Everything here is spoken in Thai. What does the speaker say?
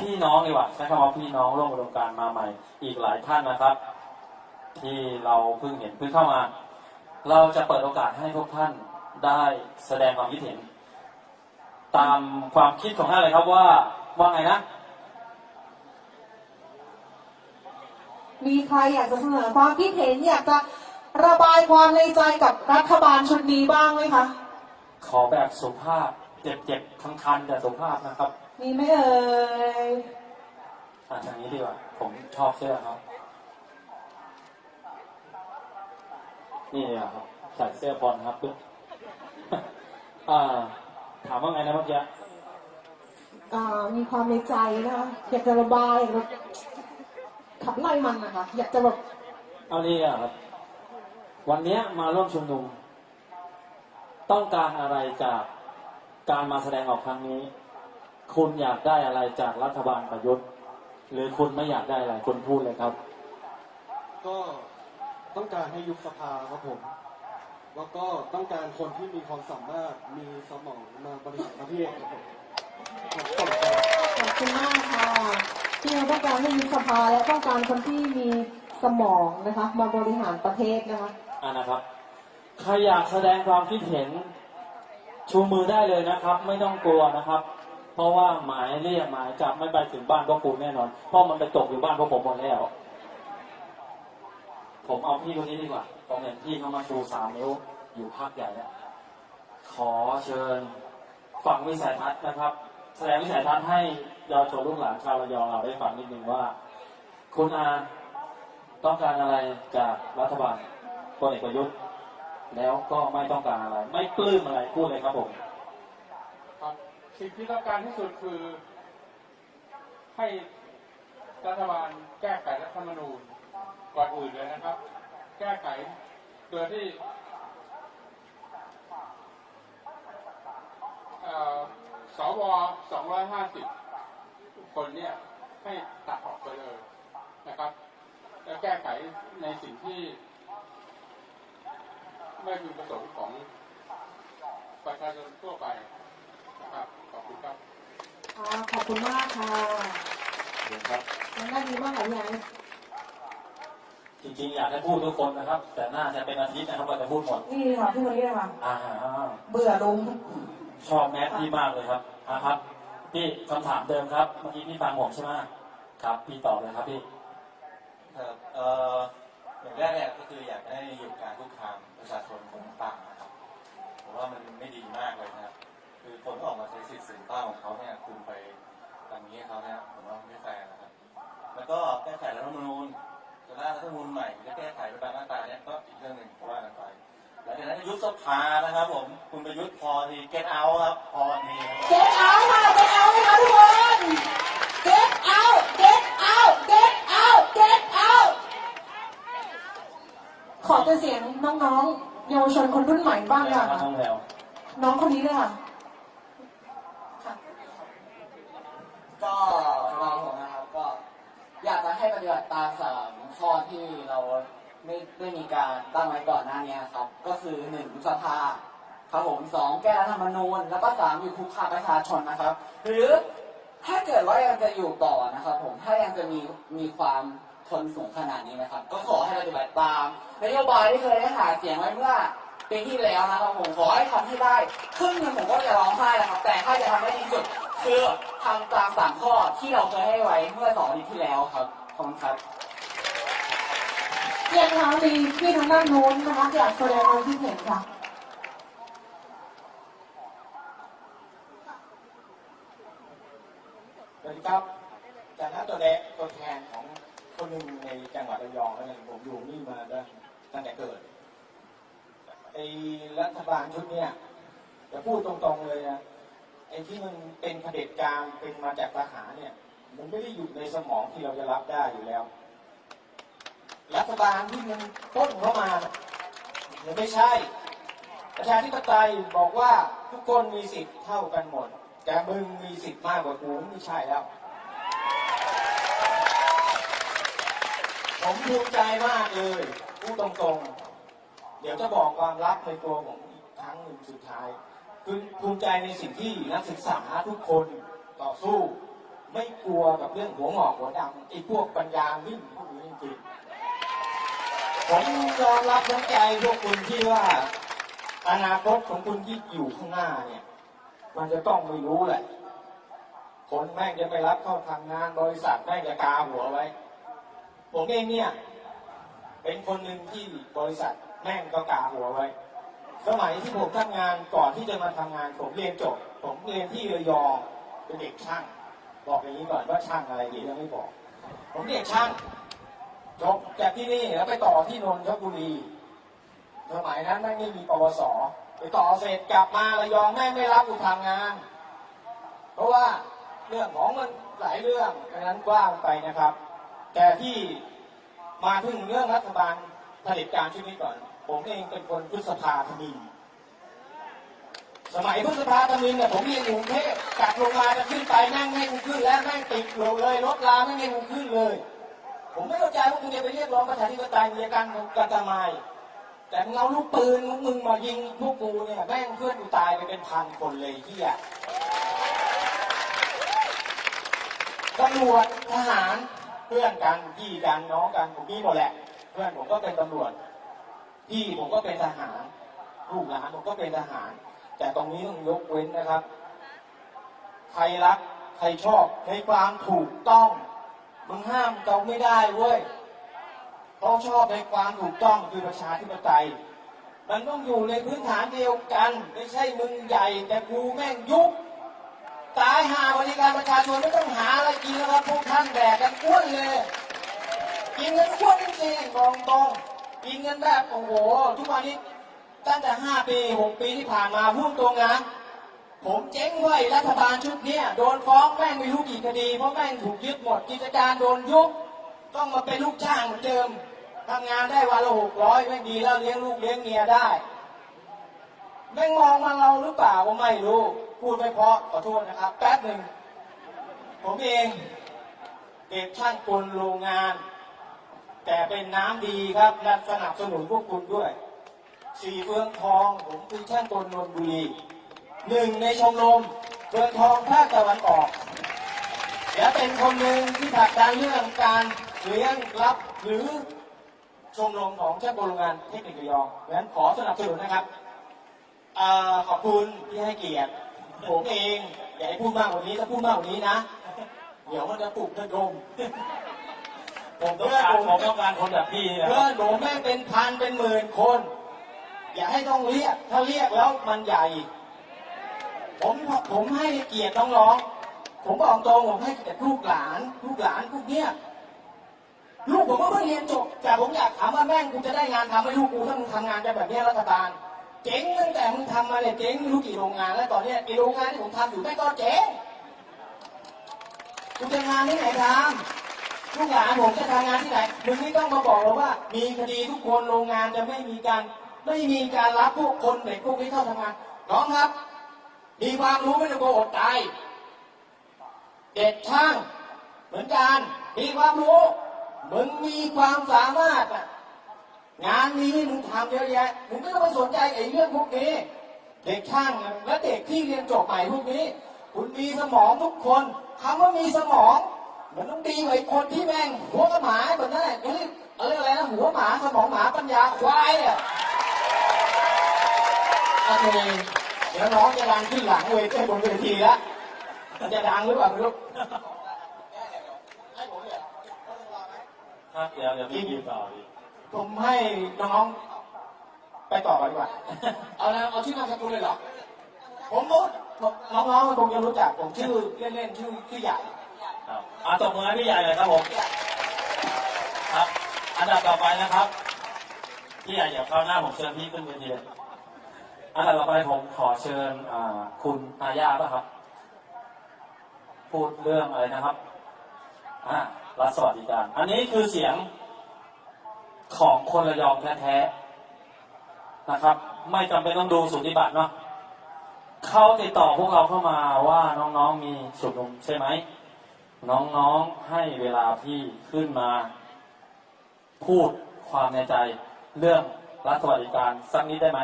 พี่น้องดีกว่าใช้คำว่าพี่น้องร่วมอุดมการณ์มาใหม่ อีกหลายท่านนะครับ ที่เราเพิ่งเห็นเพิ่งเข้ามา เราจะเปิดโอกาสให้พวกท่านได้แสดงความคิดเห็น ตามความคิดของท่านเลยครับว่าว่าไงนะ มีใครอยากจะเสนอความคิดเห็นอยากจะระบายความในใจกับรัฐบาลชุดนี้บ้างไหมคะ ขอแบบสุภาพเจ็บๆคันๆแต่สุภาพนะครับ มีไหมเอ่ยอ่าทางนี้ดีกว่า ผมชอบเสื้อครับ นี่อะครับใส่เสื้อบอลครับด้วยอ่า ถามว่าไงนะเมื่อกี้อ่ามีความในใจนะคะอยากจะระบายอยากจะขับไล่มันนะคะอยากจะแบบเอานี่อะครับ วันเนี้ยมาร่วมชุมนุม ต้องการอะไรจากการมาแสดงออกครั้งนี้ คุณอยากได้อะไรจากรัฐบาลประยุทธ์ หรือคุณไม่อยากได้อะไรคุณพูดเลยครับ ก็ต้องการให้ยุบสภาครับผม แล้วก็ต้องการคนที่มีความสามารถมีสมองมาบริหารประเทศครับผมขอบคุณครับขอบคุณมากค่ะที่เราต้องการให้ยุบสภาและต้องการคนที่มีสมองนะคะมาบริหารประเทศนะคะอ่านะครับใครอยากแสดงความคิดเห็นชูมือได้เลยนะครับ ไม่ต้องกลัวนะครับเพ ราะว่าหมายเรียกหมายจับไม่ไปถึงบ้านพวกคุณแน่นอน เพราะมันไปตกอยู่บ้านพวกผมหมดแล้ว ผมเอาพี่คนนี้ดีกว่าผมเห็นพี่เขามาชูสามนิ้วอยู่ภาคใหญ่แล้วขอเชิญฝั่งวิสัยทัศน์นะครับ แสดงวิสัยทัศน์ให้เยาวชนลูกหลานชาวระยองเราได้ฟังนิดนึงว่า คุณอาต้องการอะไรจากรัฐบาลพลเอกประยุทธ์แล้วก็ไม่ต้องการอะไร ไม่ปลื้มอะไรพูดเลยครับผมครับ สิ่งที่ต้องการที่สุดคือให้รัฐบาลแก้ไขรัฐธรรมนูญก่อนอื่นเลยนะครับ แก้ไขโดยที่อ่อสว250 คนเนี่ยให้ตัดออกไปเลยนะครับแล้วแก้ไขในสิ่งที่ไม่พึงประสงค์ของประชาชนทั่วไปนะครับ ขอบคุณครับ อ่าขอบคุณมากค่ะเดี๋ยวครับยังได้ดีมากหลายอย่างจริงๆอยากให้พูดทุกคนนะครับ แต่น่าจะเป็นอาทิตย์นะครับกว่าจะพูดหมดนี่ค่ะพี่วันนี้เลยค่ะอ่าเบื่อลุงชอบแมทพี่มากเลยครับอ่าครับพี่คำถามเดิมครับ เมื่อกี้พี่ฟังผมใช่ไหมครับ พี่ตอบเลยครับพี่ครับเอ่ออย่างแรกเนี่ยก็คืออยากให้หยุดการคุกคามประชาชนคนต่างๆนะครับผมว่ามันไม่ดีมากเลยนะครับ คือคนที่ออกมาใช้สิทธิ์เสรีภาพของเขาเนี่ยคุณไปทำ อย่างนี้ให้เขาเนี่ยผมว่าไม่แฟร์นะครับ แล้วก็แก้ไขรัฐธรรมนูญจะร่างรัฐธรรมนูญใหม่หรือจะแก้ไขไปตามมาตราเนี่ยก็อีกเรื่องหนึ่งก็ว่ากันไปหลังจากนั้นยุบสภานะครับ ผมคุณประยุทธ์พอที get out ครับพอทีครับ get out ค่ะ get out เลยค่ะทุกคน get out get out get out get out ขอเป็นเสียงน้องๆเยาวชนคนรุ่นใหม่บ้างดีกว่าน้ค่ะองแพลวน้องคนนี้เลยค่ะค่ะ ก็สำหรับผมนะครับก็อยากจะให้ปฏิบัติตามสามข้อที่เราไม่ได้มีการตั้งไว้ก่อนหน้านี้ครับ ก็คือหนึ่งสภาครับผมสองแก้รัฐธรรมนูญแล้วก็สามอยู่คุกคามประชาชนนะครับ หรือถ้าเกิดว่ายังจะอยู่ต่อนะครับ ผมถ้ายังจะมีมีความทนสูงขนาดนี้นะครับ ก็ขอให้ปฏิบัติตามนโยบายที่เคยได้หาเสียงไว้เมื่อปีที่แล้วนะครับผมขอให้ทำให้ได้ครึ่งหนึงผมก็จะร้องไห้แล้วครับ แต่ถ้าจะทำได้ดีสุด คือทำตามสามข้อที่เราเคยให้ไว้เมื่อสองอาทิตย์ที่แล้วครับขอบคุณครับ เรียนนะคะมีพี่ทางด้านโน้นนะคะอยากแสดงความคิดเห็นค่ะ สวัสดีครับจากนั้นตัวเล็กตัวแทนของคนหนึ่งในจังหวัดระยองแล้วกันผมอยู่นี่มาได้ตั้งแต่เกิดไอ้รัฐบาลชุดเนี้ยจะพูดตรงๆเลยนะ ไอ้ที่มันเป็นเผด็จการเป็นมาจากทหารเนี่ย มันไม่ได้อยู่ในสมองที่เราจะรับได้อยู่แล้ว รัฐบาลที่มันต้นเข้ามามันไม่ใช่ ประชาธิปไตยบอกว่าทุกคนมีสิทธิ์เท่ากันหมด แต่มึงมีสิทธิ์มากกว่ากูไม่ใช่แล้ว ผมภูมิใจมากเลยพูดตรงๆ เดี๋ยวจะบอกความลับในตัวผมอีกครั้งหนึ่งสุดท้าย ภูมิใจในสิ่งที่นักศึกษาทุกคนต่อสู้ ไม่กลัวกับเรื่องหัวหงอกหัวดำไอ้พวกปัญญาวิ่งพวกนี้จริงๆผมยอมรับน้ำใจพวกคุณที่ว่า อนาคตของคุณที่อยู่ข้างหน้าเนี่ย มันจะต้องไม่รู้แหละคนแม่งจะไม่รับเข้าทำงานบริษัทแม่งจะกาหัวไว้ ผมเองเนี่ย เป็นคนหนึ่งที่บริษัทแม่งก็กาหัวไว้ สมัยที่ผมทำงานก่อนที่จะมาทำงานผมเรียนจบ ผมเรียนที่ระยองเป็นเด็กช่าง บอกอย่างนี้ก่อนว่าช่างอะไรเดี๋ยวยังไม่บอก ผมเด็กช่างจบจากที่นี่แล้วไปต่อที่นนทบุรีสมัยนั้นแม่งไม่มีปวสไปต่อเสร็จกลับมาระยองแม่งไม่รับกูทำงาน เพราะว่าเรื่องของมันหลายเรื่องดังนั้นกว้างไปนะครับ แต่ที่มาถึงเรื่องรัฐบาลผลิตการชุดนี้ก่อน ผมเองเป็นคนพฤษภาธมินสมัยพฤษภาธมินเนี่ยผมเรียนอยู่กรุงเทพจากโรงงานจะขึ้นไปแม่งไม่กูขึ้นแล้วแม่งติดอยู่เลยรถลาไม่ให้กูขึ้นเลย ผมไม่เข้าใจว่าคุณจะไปเรียกร้องประชาธิปไตยมีการกันทำไมแต่มึงเอาลูกปืนมึงมายิงพวกกูเนี่ยแม่งเพื่อนกูตายไปเป็นพันคนเลยที่อะตำรวจทหารเพื่อนกันพี่กันน้องกันผมมีหมดแหละ เพื่อนผมก็เป็นตำรวจ พี่ผมก็เป็นทหารลูกหลานผมก็เป็นทหาร แต่ตรงนี้ต้องยกเว้นนะครับ ใครรักใครชอบในความถูกต้องมึงห้ามเขาไม่ได้เว้ยเพราะชอบในความถูกต้องคือประชาธิปไตย มันต้องอยู่ในพื้นฐานเดียวกัน ไม่ใช่มึงใหญ่ แต่กูแม่งยุบตายหาบริการประชาชนไม่ต้องหาอะไรกินแล้วครับพวกท่านแดกกันอ้วนเลย กินเงินอ้วนจริงๆบอกตรง กินเงินแบบโอ้โห ทุกวันนี้ตั้งแต่ห้าปีหกปีที่ผ่านมาพูดตรงนะผมเจ๊งไว้รัฐบาลชุดเนี้ยโดนฟ้องแม่งไม่รู้กี่คดี เพราะแม่งถูกยึดหมดกิจการโดนยุบต้องมาเป็นลูกจ้างเหมือนเดิมทำงานได้วันละหกร้อยไม่งดีแล้วเลี้ยงลูกเลี้ยงเมียได้แม่งมองมาเราหรือเปล่าก็ไม่รู้พูดไม่เพราะขอโทษนะครับ แป๊บหนึ่งผมเองเด็กช่างกลโรงงาน แต่เป็นน้ำดีครับและสนับสนุนพวกคุณด้วย สี่เฟืองทองผมคือช่างกลนนบุรีหนึ่งในชมรมเฟืองทองภาคตะวันออก และเป็นคนหนึ่งที่ผลักดันเรื่องการเลี้ยงรับหรือชมรมของเจ้าโรงงานเทคนิคระยองดังนั้นขอสนับสนุนนะครับอขอบคุณที่ให้เกียรติผมเอง อย่าให้พูดมากกว่านี้ถ้าพูดมากกว่านี้นะ เดี๋ยวมันจะปลุกระดม ผมต้องการผมต้องการคนแบบพี่นะคเพื่รัอนผมแม่งเป็นพันเป็นหมื่นคน อย่าให้ต้องเรียก ถ้าเรียกแล้วมันใหญ่ ผมผมให้เกียรติน้องๆผมบอกตรงผมให้เกียรติลูกหลาน ลูกหลานพวกเนี้ยลูกผมก็เพิ่งเรียนจบแต่ผมอยากถามว่าแม่งกูจะได้งานทำให้ลูกกูถ้ามึงทำงานกันแบบเนี้ยรัฐบาล เจ๊งตั้งแต่มึงทำมาเนี่ยเจ๊งไม่รู้กี่โรงงานแล้วตอนเนี้ยไอโรงงานที่ผมทำอยู่แม่งก็เจ๊งกูจะงานที่ไหนทำ ลูกหลานผมจะทำงานที่ไหนมึงไม่ต้องมาบอกเราว่า มีคดีทุกคนโรงงานจะไม่มีการไม่มีการรับพวกคนเด็กพวกนี้เข้าทำงานน้องครับ มีความรู้ไม่ต้องโกลัวอดตายเด็กช่างเหมือนกันมีความรู้มึงมีความสามารถอะงานนี้มึงทำเยอะแยะมึงไม่ต้องไปสนใจไอ้เรื่องพวกนี้ เด็กช่างและเด็กที่เรียนจบใหม่พวกนี้ คุณมีสมองทุกคนคำว่ามีสมอง มันต้องดีกว่าไอ้คนที่แม่งหัวกระหมาแบบนั้นแหละเขาเรียกเอออะไรนะหัวหมาสมองหมาปัญญาควายอะโอเคเดี๋ยวน้องจะดังขึ้นหลังเวทีบนเวทีแล้วมันจะดังหรือเปล่าไม่รู้ครับเดี๋ยวเดี๋ยวพี่ยืนต่อดีผมให้น้องไปต่อก่อนดีกว่า เอาละเอาชื่อนามสกุลเลยเหรอ ผมรู้น้องๆคงจะรู้จัก ผมชื่อเล่นๆชื่อชื่อใหญ่ครับ อาตบมือให้พี่ใหญ่เลยครับผมครับ อันดับต่อไปนะครับพี่ใหญ่เดี๋ยวคราวหน้าผมเชิญพี่ขึ้นเวทีอันดับต่อไปผมขอเชิญคุณอาญาป่ะครับ พูดเรื่องอะไรนะครับอ่ารัฐสวัสดิการ อันนี้คือเสียงของคนระยองแท้ๆนะครับ ไม่จำเป็นต้องดูสุติบัตรเนาะเขาติดต่อพวกเราเข้ามาว่าน้องๆมีสุดลมใช่ไหม น้องๆให้เวลาพี่ขึ้นมา พูดความในใจ เรื่องรัฐสวัสดิการสักนิดได้ไหม